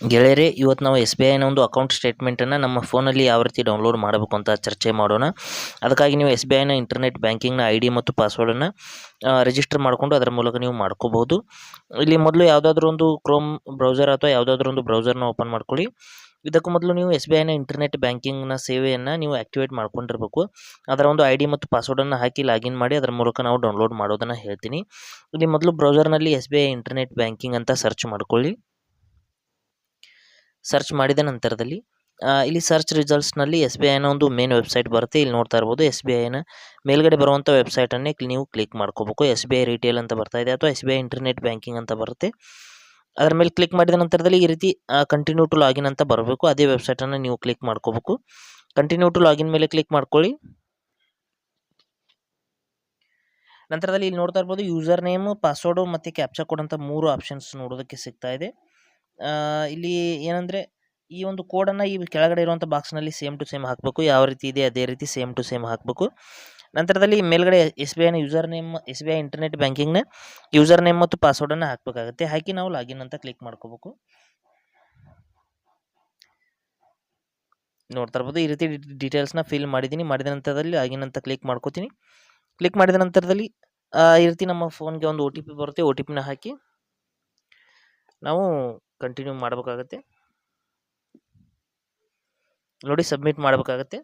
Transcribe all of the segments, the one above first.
ಗೆಳೆಯರೇ, ಇವತ್ತು ನಾವು ಎಸ್ ಬಿ ಐನ ಒಂದು ಅಕೌಂಟ್ ಸ್ಟೇಟ್ಮೆಂಟನ್ನು ನಮ್ಮ ಫೋನಲ್ಲಿ ಯಾವ ರೀತಿ ಡೌನ್ಲೋಡ್ ಮಾಡಬೇಕು ಅಂತ ಚರ್ಚೆ ಮಾಡೋಣ. ಅದಕ್ಕಾಗಿ ನೀವು ಎಸ್ ಬಿ ಐನ ಇಂಟರ್ನೆಟ್ ಬ್ಯಾಂಕಿಂಗ್ನ ಐ ಡಿ ಮತ್ತು ಪಾಸ್ವರ್ಡನ್ನು ರಿಜಿಸ್ಟರ್ ಮಾಡಿಕೊಂಡು ಅದರ ಮೂಲಕ ನೀವು ಮಾಡ್ಕೋಬಹುದು. ಇಲ್ಲಿ ಮೊದಲು ಯಾವುದಾದ್ರೂ ಒಂದು ಕ್ರೋಮ್ ಬ್ರೌಸರ್ ಅಥವಾ ಯಾವುದಾದ್ರೂ ಒಂದು ಬ್ರೌಸರ್ನ ಓಪನ್ ಮಾಡ್ಕೊಳ್ಳಿ. ಇದಕ್ಕೂ ಮೊದಲು ನೀವು ಎಸ್ ಬಿ ಐನ ಇಂಟರ್ನೆಟ್ ಬ್ಯಾಂಕಿಂಗ್ನ ಸೇವೆಯನ್ನು ನೀವು ಆ್ಯಕ್ಟಿವೇಟ್ ಮಾಡ್ಕೊಂಡಿರಬೇಕು. ಅದರ ಒಂದು ಐ ಡಿ ಮತ್ತು ಪಾಸ್ವರ್ಡನ್ನು ಹಾಕಿ ಲಾಗಿನ್ ಮಾಡಿ ಅದರ ಮೂಲಕ ನಾವು ಡೌನ್ಲೋಡ್ ಮಾಡೋದನ್ನು ಹೇಳ್ತೀನಿ. ಇಲ್ಲಿ ಮೊದಲು ಬ್ರೌಸರ್ನಲ್ಲಿ S B I internet banking ಅಂತ ಸರ್ಚ್ ಮಾಡ್ಕೊಳ್ಳಿ. ಸರ್ಚ್ ಮಾಡಿದ ನಂತರದಲ್ಲಿ ಇಲ್ಲಿ ಸರ್ಚ್ ರಿಸಲ್ಟ್ಸ್ನಲ್ಲಿ ಎಸ್ ಬಿ ಐನ ಒಂದು ಮೇನ್ ವೆಬ್ಸೈಟ್ ಬರುತ್ತೆ. ಇಲ್ಲಿ ನೋಡ್ತಾ ಇರ್ಬೋದು ಎಸ್ ಬಿ ಐನ ಮೇಲ್ಗಡೆ ಬರುವಂಥ ವೆಬ್ಸೈಟನ್ನೇ ನೀವು ಕ್ಲಿಕ್ ಮಾಡ್ಕೋಬೇಕು. ಎಸ್ ಬಿ ಐ ರಿಟೇಲ್ ಅಂತ ಬರ್ತಾ ಇದೆ ಅಥವಾ S B I internet banking ಅಂತ ಬರುತ್ತೆ. ಅದರ ಮೇಲೆ ಕ್ಲಿಕ್ ಮಾಡಿದ ನಂತರದಲ್ಲಿ ಈ ರೀತಿ ಕಂಟಿನ್ಯೂ ಟು ಲಾಗಿನ್ ಅಂತ ಬರಬೇಕು. ಅದೇ ವೆಬ್ಸೈಟನ್ನು ನೀವು ಕ್ಲಿಕ್ ಮಾಡ್ಕೋಬೇಕು. ಕಂಟಿನ್ಯೂ ಟು ಲಾಗಿನ್ ಮೇಲೆ ಕ್ಲಿಕ್ ಮಾಡ್ಕೊಳ್ಳಿ. ನಂತರದಲ್ಲಿ ಇಲ್ಲಿ ನೋಡ್ತಾ ಇರ್ಬೋದು ಯೂಸರ್ ನೇಮು ಪಾಸ್ವರ್ಡು ಮತ್ತು ಕ್ಯಾಪ್ಚಾ ಕೋಡ್ ಅಂತ ಮೂರು ಆಪ್ಷನ್ಸ್ ನೋಡೋದಕ್ಕೆ ಸಿಗ್ತಾ ಇದೆ. ಇಲ್ಲಿ ಏನಂದರೆ ಈ ಒಂದು ಕೋಡನ್ನು ಈ ಕೆಳಗಡೆ ಇರುವಂಥ ಬಾಕ್ಸ್ನಲ್ಲಿ ಸೇಮ್ ಟು ಸೇಮ್ ಹಾಕಬೇಕು. ಯಾವ ರೀತಿ ಇದೆ ಅದೇ ರೀತಿ ಸೇಮ್ ಟು ಸೇಮ್ ಹಾಕಬೇಕು. ನಂತರದಲ್ಲಿ ಮೇಲ್ಗಡೆ ಎಸ್ ಬಿ ಐನ user name, S B I internet ಬ್ಯಾಂಕಿಂಗ್ನ ಯೂಸರ್ ನೇಮ್ ಮತ್ತು ಪಾಸ್ವರ್ಡನ್ನು ಹಾಕಬೇಕಾಗುತ್ತೆ. ಹಾಕಿ ನಾವು ಲಾಗಿನ್ ಅಂತ ಕ್ಲಿಕ್ ಮಾಡ್ಕೋಬೇಕು. ನೋಡ್ತಾ ಇರ್ಬೋದು. ಈ ರೀತಿ ಡೀಟೇಲ್ಸ್ನ ಫಿಲ್ ಮಾಡಿದ್ದೀನಿ. ಮಾಡಿದ ನಂತರದಲ್ಲಿ ಲಾಗಿನ್ ಅಂತ ಕ್ಲಿಕ್ ಮಾಡ್ಕೋತೀನಿ. ಕ್ಲಿಕ್ ಮಾಡಿದ ನಂತರದಲ್ಲಿ ಈ ರೀತಿ ನಮ್ಮ ಫೋನ್ಗೆ ಒಂದು ಒ ಟಿ ಪಿ ಬರುತ್ತೆ. ಒ ಟಿ ಪಿನ ಹಾಕಿ ನಾವು ಕಂಟಿನ್ಯೂ ಮಾಡಬೇಕಾಗತ್ತೆ. ನೋಡಿ ಸಬ್ಮಿಟ್ ಮಾಡಬೇಕಾಗತ್ತೆ.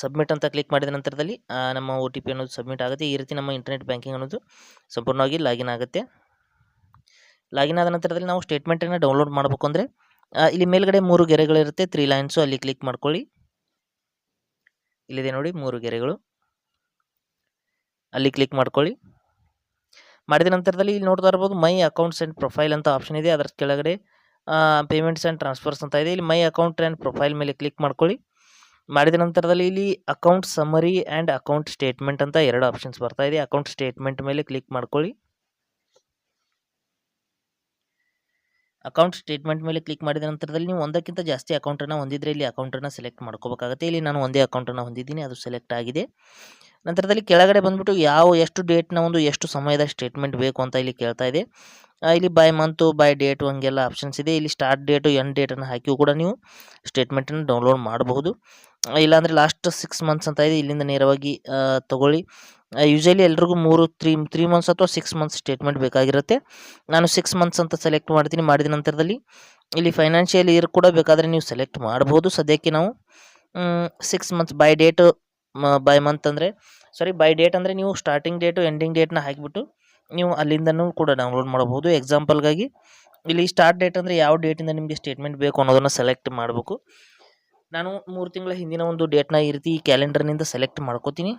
ಸಬ್ಮಿಟ್ ಅಂತ ಕ್ಲಿಕ್ ಮಾಡಿದ ನಂತರದಲ್ಲಿ ನಮ್ಮ ಒ ಟಿ ಪಿ ಅನ್ನೋದು ಸಬ್ಮಿಟ್ ಆಗುತ್ತೆ. ಈ ರೀತಿ ನಮ್ಮ ಇಂಟರ್ನೆಟ್ ಬ್ಯಾಂಕಿಂಗ್ ಅನ್ನೋದು ಸಂಪೂರ್ಣವಾಗಿ ಲಾಗಿನ್ ಆಗುತ್ತೆ. ಲಾಗಿನ್ ಆದ ನಂತರದಲ್ಲಿ ನಾವು ಸ್ಟೇಟ್ಮೆಂಟನ್ನು ಡೌನ್ಲೋಡ್ ಮಾಡಬೇಕು ಅಂದರೆ ಇಲ್ಲಿ ಮೇಲ್ಗಡೆ ಮೂರು ಗೆರೆಗಳಿರುತ್ತೆ. ತ್ರೀ ಲೈನ್ಸು ಅಲ್ಲಿ ಕ್ಲಿಕ್ ಮಾಡ್ಕೊಳ್ಳಿ. ಇಲ್ಲಿದೆ ನೋಡಿ, ಮೂರು ಗೆರೆಗಳು. ಅಲ್ಲಿ ಕ್ಲಿಕ್ ಮಾಡ್ಕೊಳ್ಳಿ. ಮಾಡಿದ ನಂತರದಲ್ಲಿ ಇಲ್ಲಿ ನೋಡ್ತಾ ಇರ್ಬೋದು ಮೈ ಅಕೌಂಟ್ಸ್ ಆ್ಯಂಡ್ ಪ್ರೊಫೈಲ್ ಅಂತ ಆಪ್ಷನ್ ಇದೆ. ಅದರ ಕೆಳಗಡೆ ಪೇಮೆಂಟ್ಸ್ ಆ್ಯಂಡ್ ಟ್ರಾನ್ಸ್ಫರ್ಸ್ ಅಂತ ಇದೆ. ಇಲ್ಲಿ ಮೈ ಅಕೌಂಟ್ ಆ್ಯಂಡ್ ಪ್ರೊಫೈಲ್ ಮೇಲೆ ಕ್ಲಿಕ್ ಮಾಡ್ಕೊಳ್ಳಿ. ಮಾಡಿದ ನಂತರದಲ್ಲಿ ಇಲ್ಲಿ account summary and account statement ಅಂತ ಎರಡು ಆಪ್ಷನ್ಸ್ ಬರ್ತಾ ಇದೆ. ಅಕೌಂಟ್ ಸ್ಟೇಟ್ಮೆಂಟ್ ಮೇಲೆ ಕ್ಲಿಕ್ ಮಾಡ್ಕೊಳ್ಳಿ. ಅಕೌಂಟ್ ಸ್ಟೇಟ್ಮೆಂಟ್ ಮೇಲೆ ಕ್ಲಿಕ್ ಮಾಡಿದ ನಂತರದಲ್ಲಿ ನೀವು ಒಂದಕ್ಕಿಂತ ಜಾಸ್ತಿ ಅಕೌಂಟನ್ನು ಹೊಂದಿದ್ರೆ ಇಲ್ಲಿ ಅಕೌಂಟನ್ನು ಸೆಲೆಕ್ಟ್ ಮಾಡ್ಕೋಬೇಕಾಗುತ್ತೆ. ಇಲ್ಲಿ ನಾನು ಒಂದೇ ಅಕೌಂಟನ್ನು ಹೊಂದಿದ್ದೀನಿ. ಅದು ಸೆಲೆಕ್ಟ್ ಆಗಿದೆ. ನಂತರದಲ್ಲಿ ಕೆಳಗಡೆ ಬಂದ್ಬಿಟ್ಟು ಯಾವ ಎಷ್ಟು ಡೇಟ್ನ ಒಂದು ಎಷ್ಟು ಸಮಯದ ಸ್ಟೇಟ್ಮೆಂಟ್ ಬೇಕು ಅಂತ ಇಲ್ಲಿ ಕೇಳ್ತಾ ಇದೆ. ಇಲ್ಲಿ ಬೈ ಮಂತು ಬೈ ಡೇಟು ಹಂಗೆಲ್ಲ ಆಪ್ಷನ್ಸ್ ಇದೆ. ಇಲ್ಲಿ ಸ್ಟಾರ್ಟ್ ಡೇಟು ಎಂಡ್ ಡೇಟನ್ನು ಹಾಕಿಯೂ ಕೂಡ ನೀವು ಸ್ಟೇಟ್ಮೆಂಟನ್ನು ಡೌನ್ಲೋಡ್ ಮಾಡಬಹುದು. ಇಲ್ಲಾಂದರೆ ಲಾಸ್ಟ್ ಸಿಕ್ಸ್ ಮಂತ್ಸ್ ಅಂತ ಇದೆ. ಇಲ್ಲಿಂದ ನೇರವಾಗಿ ತಗೊಳ್ಳಿ. ಯೂಶಲಿ ಎಲ್ರಿಗೂ ಮೂರು ತ್ರೀ ತ್ರೀ ಮಂತ್ಸ್ ಅಥವಾ ಸಿಕ್ಸ್ ಮಂತ್ಸ್ ಸ್ಟೇಟ್ಮೆಂಟ್ ಬೇಕಾಗಿರುತ್ತೆ. ನಾನು ಸಿಕ್ಸ್ ಮಂತ್ಸ್ ಅಂತ ಸೆಲೆಕ್ಟ್ ಮಾಡ್ತೀನಿ. ಮಾಡಿದ ನಂತರದಲ್ಲಿ ಇಲ್ಲಿ ಫೈನಾನ್ಷಿಯಲ್ ಇಯರ್ ಕೂಡ ಬೇಕಾದರೆ ನೀವು ಸೆಲೆಕ್ಟ್ ಮಾಡ್ಬೋದು ಸದ್ಯಕ್ಕೆ ನಾವು six months by date by month ಅಂದರೆ ಸಾರಿ ಬೈ ಡೇಟ್ ಅಂದರೆ ನೀವು ಸ್ಟಾರ್ಟಿಂಗ್ ಡೇಟು ಎಂಡಿಂಗ್ ಡೇಟ್ನ ಹಾಕಿಬಿಟ್ಟು ನೀವು ಅಲ್ಲಿಂದನೂ ಕೂಡ ಡೌನ್ಲೋಡ್ ಮಾಡಬಹುದು. ಎಕ್ಸಾಂಪಲ್ಗಾಗಿ ಇಲ್ಲಿ ಸ್ಟಾರ್ಟ್ ಡೇಟ್ ಅಂದರೆ ಯಾವ ಡೇಟಿಂದ ನಿಮಗೆ ಸ್ಟೇಟ್ಮೆಂಟ್ ಬೇಕು ಅನ್ನೋದನ್ನು ಸೆಲೆಕ್ಟ್ ಮಾಡಬೇಕು. ನಾನು ಮೂರು ತಿಂಗಳ ಹಿಂದಿನ ಒಂದು ಡೇಟ್ನ ಈ ರೀತಿ ಈ ಕ್ಯಾಲೆಂಡರ್ನಿಂದ ಸೆಲೆಕ್ಟ್ ಮಾಡ್ಕೋತೀನಿ.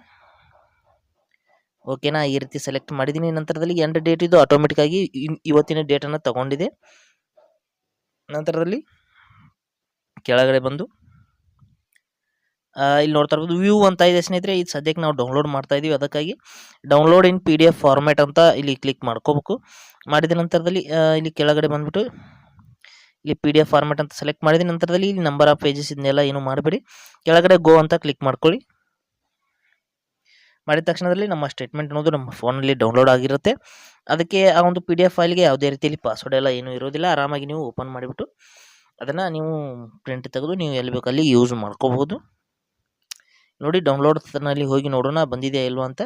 ಓಕೆನಾ ಈ ರೀತಿ ಸೆಲೆಕ್ಟ್ ಮಾಡಿದ್ದೀನಿ ನಂತರದಲ್ಲಿ ಎಂಡ್ ಡೇಟ್ ಇದು ಆಟೋಮೆಟಿಕ್ಕಾಗಿ ಇವತ್ತಿನ ಡೇಟನ್ನು ತಗೊಂಡಿದೆ. ನಂತರದಲ್ಲಿ ಕೆಳಗಡೆ ಬಂದು ಇಲ್ಲಿ ನೋಡ್ತಾ ಇರ್ಬೋದು, ವ್ಯೂ ಅಂತ ಇದೆ ಸ್ನೇಹಿತರೆ. ಇದು ಸದ್ಯಕ್ಕೆ ನಾವು ಡೌನ್ಲೋಡ್ ಮಾಡ್ತಾ ಇದೀವಿ. ಅದಕ್ಕಾಗಿ download in P D F format ಅಂತ ಇಲ್ಲಿ ಕ್ಲಿಕ್ ಮಾಡ್ಕೋಬೇಕು. ಮಾಡಿದ ನಂತರದಲ್ಲಿ ಇಲ್ಲಿ ಕೆಳಗಡೆ ಬಂದ್ಬಿಟ್ಟು ಇಲ್ಲಿ ಪಿ ಡಿ ಎಫ್ ಫಾರ್ಮ್ಯಾಟ್ ಅಂತ ಸೆಲೆಕ್ಟ್ ಮಾಡಿದ ನಂತರದಲ್ಲಿ ಇಲ್ಲಿ ನಂಬರ್ ಆಫ್ ಪೇಜಸ್ ಇದನ್ನೆಲ್ಲ ಏನು ಮಾಡಬೇಡಿ. ಕೆಳಗಡೆ ಗೋ ಅಂತ ಕ್ಲಿಕ್ ಮಾಡ್ಕೊಳ್ಳಿ. ಮಾಡಿದ ತಕ್ಷಣದಲ್ಲಿ ನಮ್ಮ ಸ್ಟೇಟ್ಮೆಂಟ್ ಅನ್ನೋದು ನಮ್ಮ ಫೋನಲ್ಲಿ ಡೌನ್ಲೋಡ್ ಆಗಿರುತ್ತೆ. ಅದಕ್ಕೆ ಆ ಒಂದು ಪಿ ಡಿ ಎಫ್ ಫೈಲ್ಗೆ ಯಾವುದೇ ರೀತಿಯಲ್ಲಿ ಪಾಸ್ವರ್ಡ್ ಎಲ್ಲ ಏನೂ ಇರೋದಿಲ್ಲ. ಆರಾಮಾಗಿ ನೀವು ಓಪನ್ ಮಾಡಿಬಿಟ್ಟು ಅದನ್ನು ನೀವು ಪ್ರಿಂಟ್ ತೆಗೆದು ನೀವು ಎಲ್ಲಿ ಬೇಕಲ್ಲಿ ಯೂಸ್ ಮಾಡ್ಕೋಬಹುದು. ನೋಡಿ ಡೌನ್ಲೋಡ್ನಲ್ಲಿ ಹೋಗಿ ನೋಡೋಣ, ಬಂದಿದೆಯಾ ಇಲ್ವಾ ಅಂತ.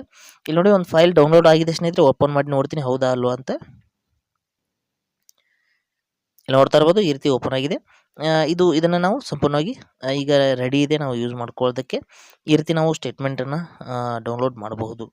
ಇಲ್ಲಿ ನೋಡಿ, ಒಂದು ಫೈಲ್ ಡೌನ್ಲೋಡ್ ಆಗಿದೆ ಸ್ನೇಹಿತರೆ ಓಪನ್ ಮಾಡಿ ನೋಡ್ತೀನಿ, ಹೌದಾ ಅಲ್ವಾ ಅಂತ. ಇಲ್ಲಿ ನೋಡ್ತಾ ಇರ್ಬೋದು, ಈ ರೀತಿ ಓಪನ್ ಆಗಿದೆ. ಇದು, ಇದನ್ನು ನಾವು ಸಂಪೂರ್ಣವಾಗಿ ಈಗ ರೆಡಿ ಇದೆ, ನಾವು ಯೂಸ್ ಮಾಡ್ಕೊಳ್ಳೋದಕ್ಕೆ. ಈ ರೀತಿ ನಾವು ಸ್ಟೇಟ್ಮೆಂಟನ್ನು ಡೌನ್ಲೋಡ್ ಮಾಡಬಹುದು.